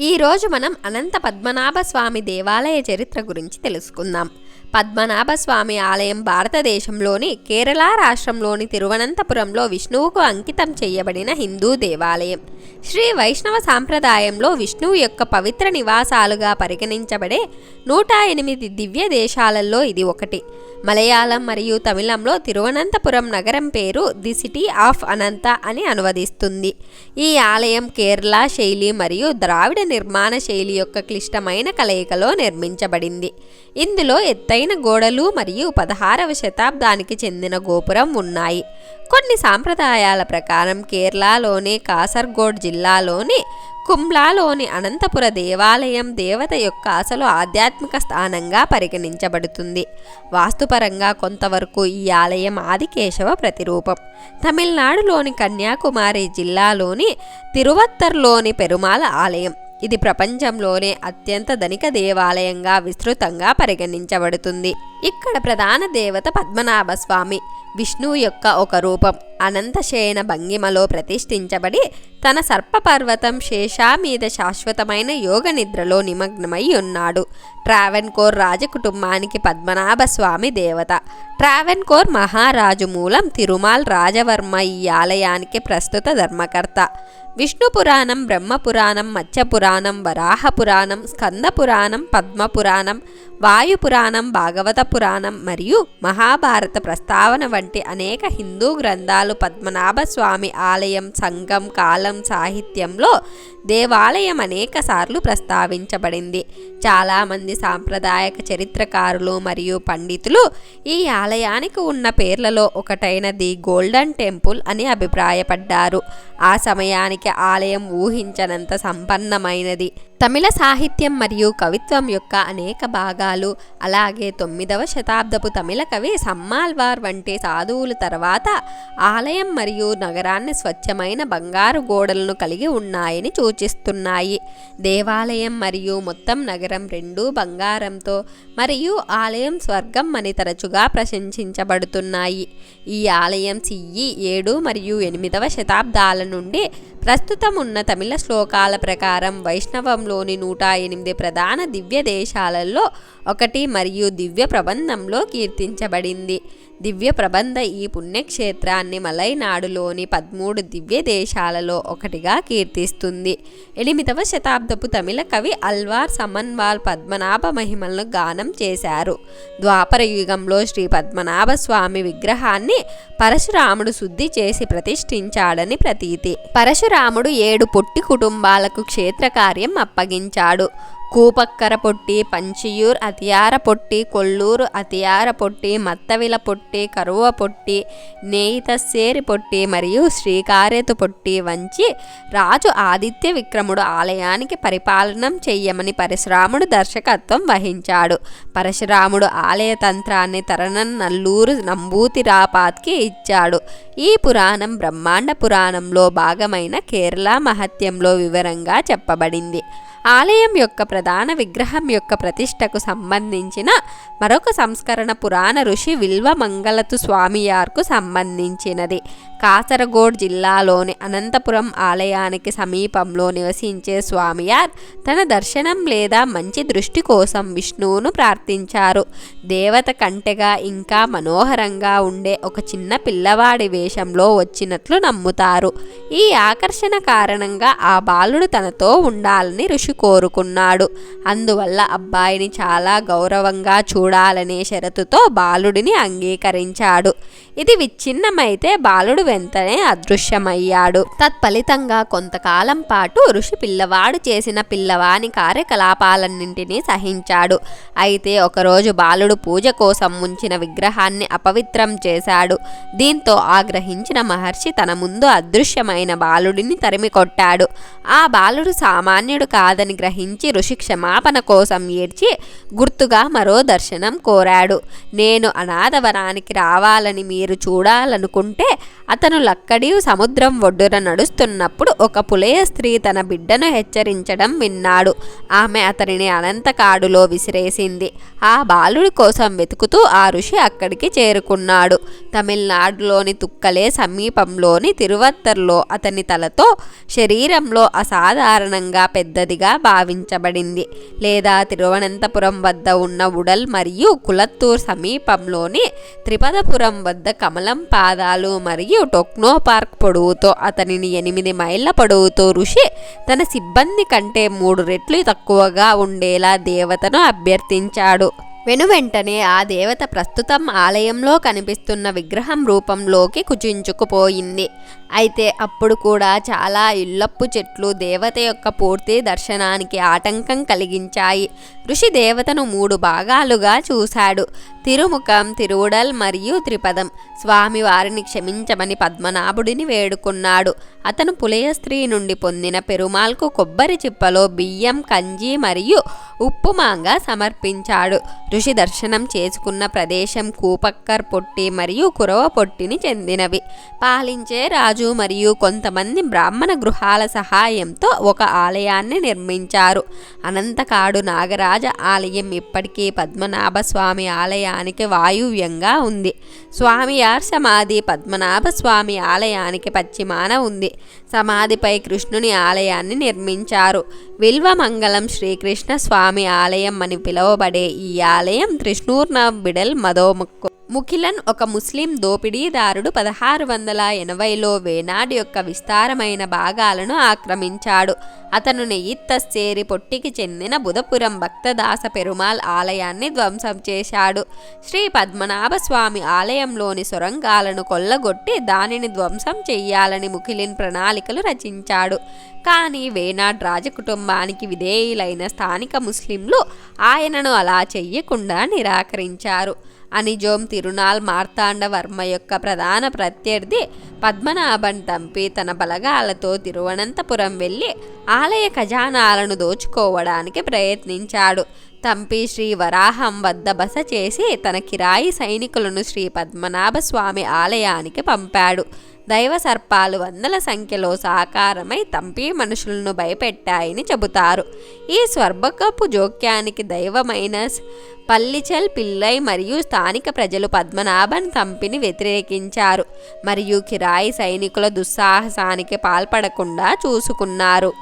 ఈరోజు మనం అనంత పద్మనాభ స్వామి దేవాలయ చరిత్ర గురించి తెలుసుకుందాం. పద్మనాభ స్వామి ఆలయం భారతదేశంలోని కేరళ రాష్ట్రంలోని తిరువనంతపురంలో విష్ణువుకు అంకితం చేయబడిన హిందూ దేవాలయం. శ్రీ వైష్ణవ సాంప్రదాయంలో విష్ణువు యొక్క పవిత్ర నివాసాలుగా పరిగణించబడే నూట ఎనిమిది దివ్య దేశాలలో ఇది ఒకటి. మలయాళం మరియు తమిళంలో తిరువనంతపురం నగరం పేరు ది సిటీ ఆఫ్ అనంత అని అనువదిస్తుంది. ఈ ఆలయం కేరళ శైలి మరియు ద్రావిడ నిర్మాణ శైలి యొక్క క్లిష్టమైన కలయికలో నిర్మించబడింది. ఇందులో ఎత్తైన గోడలు మరియు పదహారవ శతాబ్దానికి చెందిన గోపురం ఉన్నాయి. కొన్ని సాంప్రదాయాల ప్రకారం కేరళలోని కాసర్గోడ్ జిల్లాలోని కుంబ్లాలోని అనంతపుర దేవాలయం దేవత యొక్క అసలు ఆధ్యాత్మిక స్థానంగా పరిగణించబడుతుంది. వాస్తుపరంగా కొంతవరకు ఈ ఆలయం ఆదికేశవ ప్రతిరూపం. తమిళనాడులోని కన్యాకుమారి జిల్లాలోని తిరువత్తర్లోని పెరుమాల ఆలయం. ఇది ప్రపంచంలోనే అత్యంత ధనిక దేవాలయంగా విస్తృతంగా పరిగణించబడుతుంది. ఇక్కడ ప్రధాన దేవత పద్మనాభ స్వామి విష్ణువు యొక్క ఒక రూపం అనంతశయన భంగిమలో ప్రతిష్ఠించబడి తన సర్పపర్వతం శేషా మీద శాశ్వతమైన యోగ నిద్రలో నిమగ్నమై ఉన్నాడు. ట్రావెన్కోర్ రాజకుటుంబానికి పద్మనాభ స్వామి దేవత. ట్రావెన్కోర్ మహారాజు మూలం తిరుమాల్ రాజవర్మ ఈ ఆలయానికి ప్రస్తుత ధర్మకర్త. విష్ణుపురాణం బ్రహ్మపురాణం మత్స్యపురాణం వరాహపురాణం స్కందపురాణం పద్మపురాణం వాయుపురాణం భాగవత పురాణం మరియు మహాభారత ప్రస్తావన వంటి అనేక హిందూ గ్రంథాలు పద్మనాభ స్వామి ఆలయం సంఘం కాలం సాహిత్యంలో దేవాలయం అనేక సార్లు ప్రస్తావించబడింది. చాలామంది సాంప్రదాయక చరిత్రకారులు మరియు పండితులు ఈ ఆలయానికి ఉన్న పేర్లలో ఒకటైన ది గోల్డెన్ టెంపుల్ అని అభిప్రాయపడ్డారు. ఆ సమయానికి ఆలయం ఊహించనంత సంపన్నమైనది. తమిళ సాహిత్యం మరియు కవిత్వం యొక్క అనేక భాగాలు అలాగే తొమ్మిదవ శతాబ్దపు తమిళ కవి సమ్మాల్వార్ వంటి సాధువుల తర్వాత ఆలయం మరియు నగరాన్ని స్వచ్ఛమైన బంగారు గోడలను కలిగి ఉన్నాయని సూచిస్తున్నాయి. దేవాలయం మరియు మొత్తం నగరం రెండూ బంగారంతో మరియు ఆలయం స్వర్గం అని తరచుగా ప్రశంసించబడుతున్నాయి. ఈ ఆలయం సిఈ ఏడు మరియు ఎనిమిదవ శతాబ్దాల నుండి ప్రస్తుతం ఉన్న తమిళ శ్లోకాల ప్రకారం వైష్ణవంలోని నూట ఎనిమిది ప్రధాన దివ్య దేశాలలో ఒకటి మరియు దివ్య ప్రబంధంలో కీర్తించబడింది. దివ్య ప్రబంధ ఈ పుణ్యక్షేత్రాన్ని మలైనాడులోని పదమూడు దివ్య దేశాలలో ఒకటిగా కీర్తిస్తుంది. ఎనిమిదవ శతాబ్దపు తమిళ కవి అల్వార్ సమన్వాల్ పద్మనాభ మహిమలను గానం చేశారు. ద్వాపర యుగంలో శ్రీ పద్మనాభ స్వామి విగ్రహాన్ని పరశురాముడు శుద్ధి చేసి ప్రతిష్ఠించాడని ప్రతీతి. పరశురాముడు ఏడు పొట్టి కుటుంబాలకు క్షేత్రకార్యం అప్పగించాడు. కూపక్కర పొట్టి పంచియూర్ అతియార పొట్టి కొల్లూరు అతియార పొట్టి మత్తవిల పొట్టి కరువ పొట్టి నేయితస్సేరి పొట్టి మరియు శ్రీకారేతు పొట్టి వంచి రాజు ఆదిత్య విక్రముడు ఆలయానికి పరిపాలనం చెయ్యమని పరశురాముడు దర్శకత్వం వహించాడు. పరశురాముడు ఆలయ తంత్రాన్ని తరణన్ నల్లూరు నంబూతిరాపాత్కి ఇచ్చాడు. ఈ పురాణం బ్రహ్మాండ పురాణంలో భాగమైన కేరళ మహత్యంలో వివరంగా చెప్పబడింది. ఆలయం యొక్క ప్రధాన విగ్రహం యొక్క ప్రతిష్టకు సంబంధించిన మరొక సంస్కరణ పురాణ ఋషి విల్వ మంగళతు స్వామియార్కు సంబంధించినది. కాసరగోడ్ జిల్లాలోని అనంతపురం ఆలయానికి సమీపంలో నివసించే స్వామియార్ తన దర్శనం లేదా మంచి దృష్టి కోసం విష్ణువును ప్రార్థించారు. దేవత కంటెగా ఇంకా మనోహరంగా ఉండే ఒక చిన్న పిల్లవాడి వేషంలో వచ్చినట్లు నమ్ముతారు. ఈ ఆకర్షణ కారణంగా ఆ బాలుడు తనతో ఉండాలని ఋషి కోరుకున్నాడు. అందువల్ల అబ్బాయిని చాలా గౌరవంగా చూడాలనే షరతుతో బాలుడిని అంగీకరించాడు. ఇది విచ్ఛిన్నమైతే బాలుడు వెంటనే అదృశ్యమయ్యాడు. తత్ఫలితంగా కొంతకాలం పాటు ఋషి పిల్లవాడు చేసిన పిల్లవాని కార్యకలాపాలన్నింటినీ సహించాడు. అయితే ఒకరోజు బాలుడు పూజ కోసం ఉంచిన విగ్రహాన్ని అపవిత్రం చేశాడు. దీంతో ఆగ్రహించిన మహర్షి తన ముందు అదృశ్యమైన బాలుడిని తరిమి కొట్టాడు ఆ బాలుడు సామాన్యుడు కాదని గ్రహించి ఋషి క్షమాపణ కోసం ఏడ్చి గుర్తుగా మరో దర్శనం కోరాడు. నేను అనాథవనానికి రావాలని మీరు చూడాలనుకుంటే అతను లక్కడి సముద్రం ఒడ్డున నడుస్తున్నప్పుడు ఒక పులయ స్త్రీ తన బిడ్డను హెచ్చరించడం విన్నాడు. ఆమె అతనిని అనంతకాడులో విసిరేసింది. ఆ బాలుడి కోసం వెతుకుతూ ఆ ఋషి అక్కడికి చేరుకున్నాడు. తమిళనాడులోని తుక్కలే సమీపంలోని తిరువత్తర్లో అతని తలతో శరీరంలో అసాధారణంగా పెద్దదిగా భావించబడింది. లేదా తిరువనంతపురం వద్ద ఉన్న ఉడల్ మరియు కులత్తూర్ సమీపంలోని త్రిపదపురం వద్ద కమలం పాదాలు మరియు టొక్నో పార్క్ పొడవుతో అతనిని ఎనిమిది మైళ్ళ పొడవుతో ఋషి తన సిబ్బంది కంటే మూడు రెట్లు తక్కువగా ఉండేలా దేవతను అభ్యర్థించాడు. వెనువెంటనే ఆ దేవత ప్రస్తుతం ఆలయంలో కనిపిస్తున్న విగ్రహం రూపంలోకి కుచించుకుపోయింది. అయితే అప్పుడు కూడా చాలా ఇల్లప్పు చెట్లు దేవత యొక్క పూర్తి దర్శనానికి ఆటంకం కలిగించాయి. ఋషి దేవతను మూడు భాగాలుగా చూశాడు. తిరుముఖం తిరువుడల్ మరియు త్రిపదం. స్వామి వారిని క్షమించమని పద్మనాభుడిని వేడుకున్నాడు. అతను పులయ స్త్రీ నుండి పొందిన పెరుమాల్కు కొబ్బరి చిప్పలో బియ్యం కంజి మరియు ఉప్పు మాంగ సమర్పించాడు. ఋషి దర్శనం చేసుకున్న ప్రదేశం కూపక్కర్ పొట్టి మరియు కురవ పొట్టిని చెందినవి. పాలించే రాజు మరియు కొంతమంది బ్రాహ్మణ గృహాల సహాయంతో ఒక ఆలయాన్ని నిర్మించారు. అనంతకాడు నాగరాజ ఆలయం ఇప్పటికీ పద్మనాభ స్వామి ఆలయానికి వాయువ్యంగా ఉంది. స్వామియార్ సమాధి పద్మనాభ స్వామి ఆలయానికి పశ్చిమాన ఉంది. సమాధిపై కృష్ణుని ఆలయాన్ని నిర్మించారు. విల్వమంగళం శ్రీకృష్ణ స్వామి ఆలయం అని పిలువబడే ఈ ఆలయం ఆలయం బిడల్ మదోముక్కు. ముఖిలన్ ఒక ముస్లిం దోపిడీదారుడు పదహారు వందల ఎనభైలో వేనాడు యొక్క విస్తారమైన భాగాలను ఆక్రమించాడు. అతను నెయ్యిత్తస్సేరి పొట్టికి చెందిన బుధపురం భక్తదాస పెరుమాల్ ఆలయాన్ని ధ్వంసం చేశాడు. శ్రీ పద్మనాభ స్వామి ఆలయంలోని సొరంగాలను కొల్లగొట్టి దానిని ధ్వంసం చెయ్యాలని ముఖిలిన్ ప్రణాళికలు రచించాడు. కానీ వేనాడ్ రాజకుటుంబానికి విధేయులైన స్థానిక ముస్లింలు ఆయనను అలా చెయ్యకుండా నిరాకరించారు. అనిజోం తిరునాల్ మార్తాండవర్మ యొక్క ప్రధాన ప్రత్యర్థి పద్మనాభన్ తంపి తన బలగాలతో తిరువనంతపురం వెళ్ళి ఆలయ ఖజానాలను దోచుకోవడానికి ప్రయత్నించాడు. తంపి శ్రీ వరాహం వద్ద బస చేసి తన కిరాయి సైనికులను శ్రీ పద్మనాభ స్వామి ఆలయానికి పంపాడు. దైవ సర్పాలు వందల సంఖ్యలో సాకారమై తంపి మనుషులను భయపెట్టాయని చెబుతారు. ఈ స్వర్భకపు జోక్యానికి దైవమైన పల్లిచల్ పిల్లై మరియు స్థానిక ప్రజలు పద్మనాభన్ తంపిని వ్యతిరేకించారు. మరియు కిరాయి సైనికుల దుస్సాహసానికి పాల్పడకుండా చూసుకున్నారు.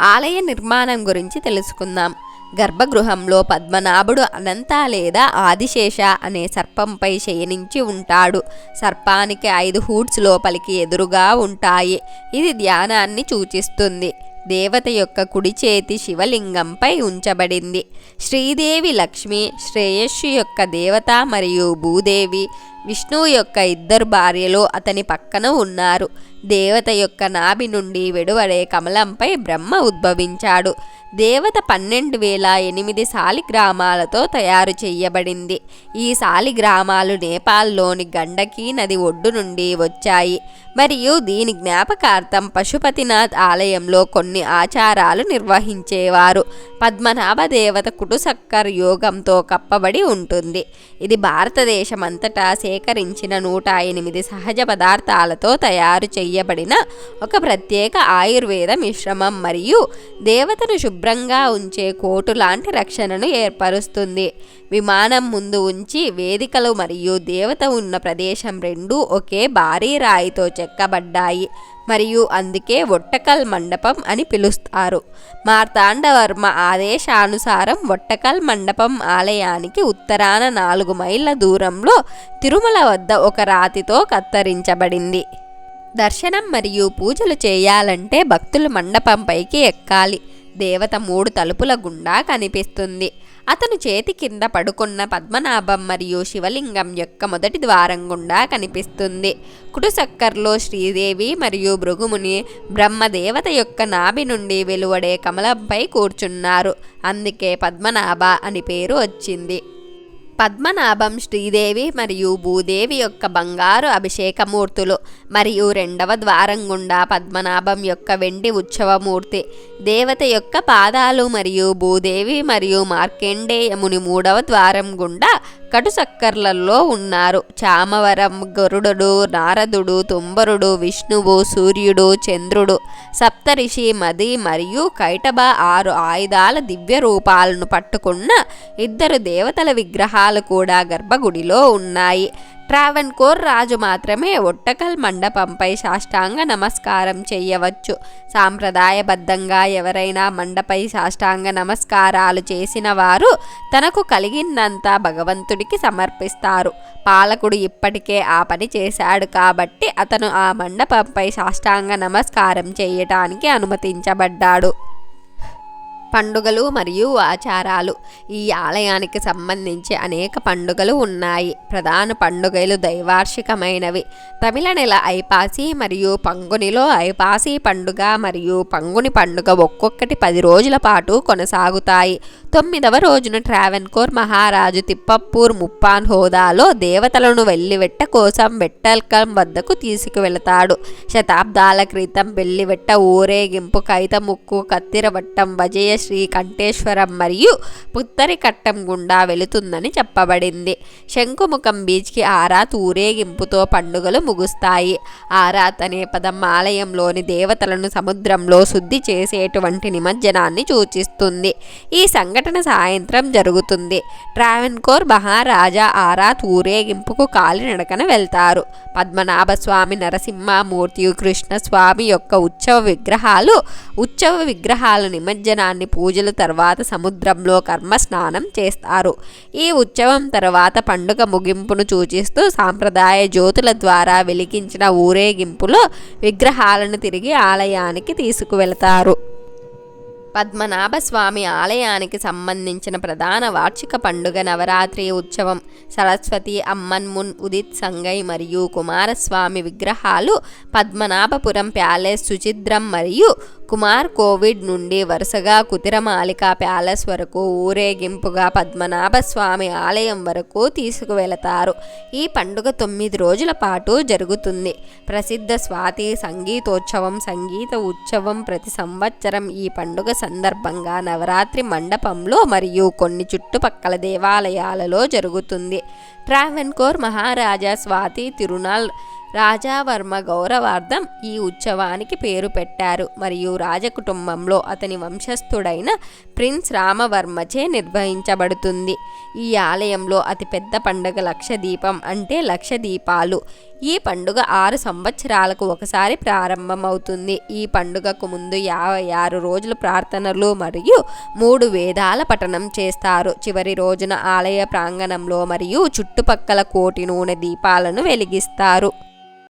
ఆలయ నిర్మాణం గురించి తెలుసుకుందాం. గర్భగృహంలో పద్మనాభుడు అనంత లేదా ఆదిశేష అనే సర్పంపై శయనించి ఉంటాడు. సర్పానికి ఐదు హూడ్స్ లోపలికి ఎదురుగా ఉంటాయి. ఇది ధ్యానాన్ని సూచిస్తుంది. దేవత యొక్క కుడి చేతి శివలింగంపై ఉంచబడింది. శ్రీదేవి లక్ష్మి శ్రేయస్సు యొక్క దేవత మరియు భూదేవి విష్ణువు యొక్క ఇద్దరు భార్యలు అతని పక్కన ఉన్నారు. దేవత యొక్క నాభి నుండి వెడువడే కమలంపై బ్రహ్మ ఉద్భవించాడు. దేవత పన్నెండు వేల ఎనిమిది సాలిగ్రామాలతో తయారు చేయబడింది ఈ సాలిగ్రామాలు నేపాల్లోని గండకీ నది ఒడ్డు నుండి వచ్చాయి. మరియు దీని జ్ఞాపకార్థం పశుపతినాథ్ ఆలయంలో కొన్ని ఆచారాలు నిర్వహించేవారు. పద్మనాభ దేవత కుటుసక్కర్ యోగంతో కప్పబడి ఉంటుంది. ఇది భారతదేశం అంతటా సేకరించిన నూట ఎనిమిది సహజ పదార్థాలతో తయారు చేయబడిన ఒక ప్రత్యేక ఆయుర్వేద మిశ్రమం మరియు దేవతను శుభ్రంగా ఉంచే కోటు లాంటి రక్షణను ఏర్పరుస్తుంది. విమానం ముందు ఉంచి వేదికలు మరియు దేవత ఉన్న ప్రదేశం రెండూ ఒకే భారీ రాయితో చెక్కబడ్డాయి. మరియు అందుకే ఒట్టకల్ మండపం అని పిలుస్తారు. మార్తాండవర్మ ఆదేశానుసారం ఒట్టకల్ మండపం ఆలయానికి ఉత్తరాన నాలుగు మైళ్ళ దూరంలో తిరుమల వద్ద ఒక రాతితో కత్తిరించబడింది. దర్శనం మరియు పూజలు చేయాలంటే భక్తులు మండపంపైకి ఎక్కాలి. దేవత మూడు తలుపుల గుండా కనిపిస్తుంది. అతను చేతి కింద పడుకున్న పద్మనాభం మరియు శివలింగం యొక్క మొదటి ద్వారం గుండా కనిపిస్తుంది. కుటుసక్కర్లో శ్రీదేవి మరియు భృగుముని బ్రహ్మదేవత యొక్క నాభి నుండి వెలువడే కమలంపై కూర్చున్నారు. అందుకే పద్మనాభ అని పేరు వచ్చింది. పద్మనాభం శ్రీదేవి మరియు భూదేవి యొక్క బంగారు అభిషేకమూర్తులు మరియు రెండవ ద్వారం గుండా పద్మనాభం యొక్క వెండి ఉత్సవమూర్తి. దేవత యొక్క పాదాలు మరియు భూదేవి మరియు మార్కండేయముని మూడవ ద్వారం గుండా కటుసక్కర్లలో ఉన్నారు. చామవరం గరుడుడు నారదుడు తుంబరుడు విష్ణువు సూర్యుడు చంద్రుడు సప్తరిషి మది మరియు కైటబ ఆరు ఆయుధాల దివ్య రూపాలను పట్టుకున్న ఇద్దరు దేవతల విగ్రహాలు కూడా గర్భగుడిలో ఉన్నాయి. ట్రావెన్కోర్ రాజు మాత్రమే ఒట్టకల్ మండపంపై సాష్టాంగ నమస్కారం చేయవచ్చు సాంప్రదాయబద్ధంగా ఎవరైనా మండపై సాష్టాంగ నమస్కారాలు చేసిన వారు తనకు కలిగిందంతా భగవంతుడికి సమర్పిస్తారు. పాలకుడు ఇప్పటికే ఆ పని చేశాడు కాబట్టి అతను ఆ మండపంపై సాష్టాంగ నమస్కారం చేయటానికి అనుమతించబడ్డాడు. పండుగలు మరియు ఆచారాలు. ఈ ఆలయానికి సంబంధించి అనేక పండుగలు ఉన్నాయి. ప్రధాన పండుగలు దైవార్షికమైనవి. తమిళ నెల ఐపాసి మరియు పంగునిలో ఐపాసి పండుగ మరియు పంగుని పండుగ ఒక్కొక్కటి పది రోజుల పాటు కొనసాగుతాయి. తొమ్మిదవ రోజున ట్రావెన్కోర్ మహారాజు తిప్పప్పూర్ ముప్పాన్ హోదాలో దేవతలను వెల్లివెట్ట కోసం వెట్టల్కం వద్దకు తీసుకువెళతాడు. శతాబ్దాల క్రితం వెల్లివెట్ట ఊరేగింపు కైతముక్కు కత్తిరవట్టం వజయ శ్రీకంఠేశ్వరం మరియు పుత్తరి కట్టం గుండా వెళుతుందని చెప్పబడింది. శంకుముఖం బీచ్కి ఆరాత్ ఊరేగింపుతో పండుగలు ముగుస్తాయి. ఆరాత్ అనే పదం ఆలయంలోని దేవతలను సముద్రంలో శుద్ధి చేసేటువంటి నిమజ్జనాన్ని సూచిస్తుంది. ఈ సంఘటన సాయంత్రం జరుగుతుంది. ట్రావెన్కోర్ మహారాజా ఆరాత్ ఊరేగింపుకు కాలినడకన వెళ్తారు. పద్మనాభ స్వామి నరసింహమూర్తి కృష్ణస్వామి యొక్క ఉత్సవ విగ్రహాలు ఉత్సవ విగ్రహాల నిమజ్జనాన్ని పూజల తర్వాత సముద్రంలో కర్మ స్నానం చేస్తారు. ఈ ఉత్సవం తర్వాత పండుగ ముగింపును సూచిస్తూ సాంప్రదాయ జ్యోతుల ద్వారా వెలిగించిన ఊరేగింపులో విగ్రహాలను తిరిగి ఆలయానికి తీసుకువెళతారు. పద్మనాభ స్వామి ఆలయానికి సంబంధించిన ప్రధాన వార్షిక పండుగ నవరాత్రి ఉత్సవం. సరస్వతి అమ్మన్ మున్ ఉదిత్ సంగై మరియు కుమారస్వామి విగ్రహాలు పద్మనాభపురం ప్యాలెస్ సుచిద్రం మరియు కుమార్ కోవిడ్ నుండి వరుసగా కుతిరమాలిక ప్యాలెస్ వరకు ఊరేగింపుగా పద్మనాభ స్వామి ఆలయం వరకు తీసుకువెళతారు. ఈ పండుగ తొమ్మిది రోజుల పాటు జరుగుతుంది. ప్రసిద్ధ స్వాతి సంగీతోత్సవం సంగీత ఉత్సవం ప్రతి సంవత్సరం ఈ పండుగ సందర్భంగా నవరాత్రి మండపంలో మరియు కొన్ని చుట్టుపక్కల దేవాలయాలలో జరుగుతుంది. ట్రావెన్కోర్ మహారాజా స్వాతి తిరునాల్ రాజావర్మ గౌరవార్థం ఈ ఉత్సవానికి పేరు పెట్టారు. మరియు రాజకుటుంబంలో అతని వంశస్థుడైన ప్రిన్స్ రామవర్మచే నిర్వహించబడుతుంది. ఈ ఆలయంలో అతిపెద్ద పండుగ లక్షదీపం అంటే లక్ష దీపాలు ఈ పండుగ ఆరు సంవత్సరాలకు ఒకసారి ప్రారంభమవుతుంది. ఈ పండుగకు ముందు యాభై ఆరు రోజులు ప్రార్థనలు మరియు మూడు వేదాల పఠనం చేస్తారు. చివరి రోజున ఆలయ ప్రాంగణంలో మరియు చుట్టుపక్కల కోటి నూనె దీపాలను వెలిగిస్తారు.